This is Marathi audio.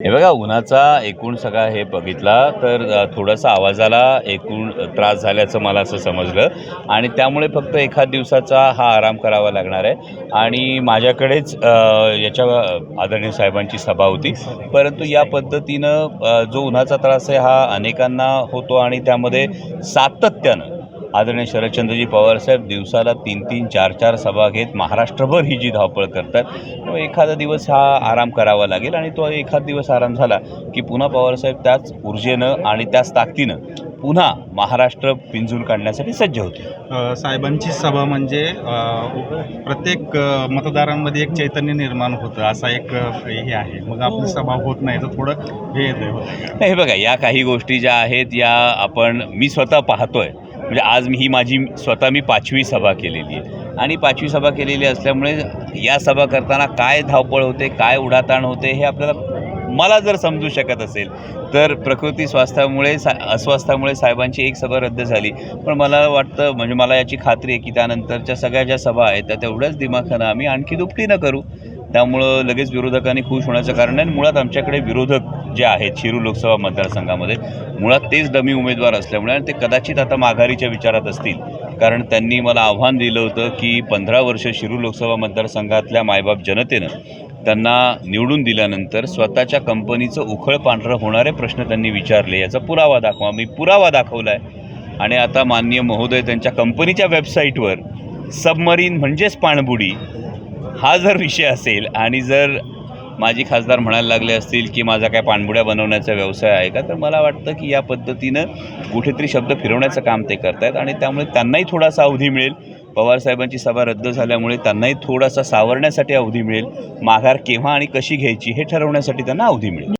हे बघा उन्हाचा एकूण सगळा हे बघितला तर थोडासा आवाजाला एकूण त्रास झाल्याचं मला असं समजलं आणि त्यामुळे फक्त एखाद दिवसाचा हा आराम करावा लागणार आहे. आणि माझ्याकडेच याच्या आदरणीय साहेबांची सभा होती. परंतु या पद्धतीनं जो उन्हाचा त्रास आहे हा अनेकांना होतो आणि त्यामध्ये सातत्यानं आदरणीय शरदचंद्रजी पवारसाहेब दिवसाला तीन तीन चार चार सभा घेत महाराष्ट्रभर ही जी धावपळ करतात एखादा दिवस हा आराम करावा लागेल आणि तो एखाद दिवस आराम झाला की पुन्हा पवारसाहेब त्याच ऊर्जेनं आणि त्याच ताकदीनं पुन्हा महाराष्ट्र पिंजून काढण्यासाठी सज्ज होते साहेबांची सभा म्हणजे प्रत्येक मतदारांमध्ये एक चैतन्य निर्माण होतं असा एक हे आहे. मग आपली सभा होत नाही तर थोडं हे येतं हे बघा या काही गोष्टी ज्या आहेत या आपण मी स्वतः पाहतोय. म्हणजे आज मी ही माझी स्वतः मी पाचवी सभा केलेली आहे. आणि पाचवी सभा केलेली असल्यामुळे या सभा करताना काय धावपळ होते काय उडाताण होते हे आपल्याला मला जर समजू शकत असेल तर प्रकृती स्वास्थ्यामुळे सा अस्वास्थ्यामुळे साहेबांची एक सभा रद्द झाली. पण मला वाटतं म्हणजे मला याची खात्री आहे की त्यानंतरच्या सगळ्या ज्या सभा आहेत त्या तेवढ्याच दिमाखानं आम्ही आणखी दुपटीनं करू. त्यामुळं लगेच विरोधकांनी खुश होण्याचं कारण आहे मुळात आमच्याकडे विरोधक जे आहेत शिरू लोकसभा मतदारसंघामध्ये मुळात तेच डमी उमेदवार असल्यामुळे आणि ते कदाचित आता माघारीच्या विचारात असतील. कारण त्यांनी मला आव्हान दिलं होतं की पंधरा वर्ष शिरू लोकसभा मतदारसंघातल्या मायबाप जनतेनं त्यांना निवडून दिल्यानंतर स्वतःच्या कंपनीचं उखळ पांढरं होणारे प्रश्न त्यांनी विचारले. याचा पुरावा दाखवा. मी पुरावा दाखवला आहे आणि आता माननीय महोदय त्यांच्या कंपनीच्या वेबसाईटवर सबमरीन म्हणजेच पाणबुडी हा जर विषय असेल आणि जर माजी खासदार म्हणायला लागले असतील की माझा काय पाणबुड्या बनवण्याचा व्यवसाय आहे का? तर मला वाटतं की या पद्धतीनं कुठेतरी शब्द फिरवण्याचं काम ते करतायत आणि त्यामुळे त्यांनाही थोडासा अवधी मिळेल. पवारसाहेबांची सभा रद्द झाल्यामुळे त्यांनाही थोडासा सावरण्यासाठी अवधी मिळेल. माघार केव्हा आणि कशी घ्यायची हे ठरवण्यासाठी त्यांना अवधी मिळेल.